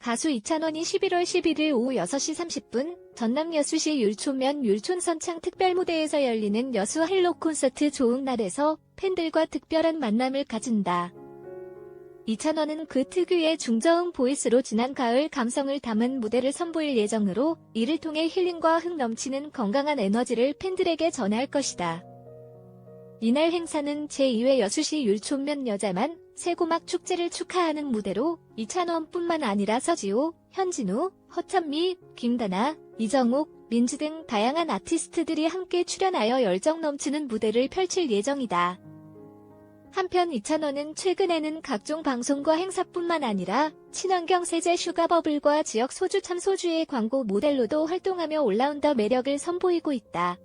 가수 이찬원이 11월 11일 오후 6시 30분 전남 여수시 율촌면 율촌선창 특별무대에서 열리는 여수 헬로 콘서트 좋은 날에서 팬들과 특별한 만남을 가진다. 이찬원은 그 특유의 중저음 보이스로 지난 가을 감성을 담은 무대를 선보일 예정으로 이를 통해 힐링과 흥 넘치는 건강한 에너지를 팬들에게 전할 것이다. 이날 행사는 제2회 여수시 율촌면 여자만 세고막 축제를 축하하는 무대로 이찬원뿐만 아니라 서지호, 현진우, 허찬미, 김다나, 이정욱, 민지 등 다양한 아티스트들이 함께 출연하여 열정 넘치는 무대를 펼칠 예정이다. 한편 이찬원은 최근에는 각종 방송과 행사뿐만 아니라 친환경 세제 슈가버블과 지역 소주 참소주의 광고 모델로도 활동하며 올라운더 매력을 선보이고 있다.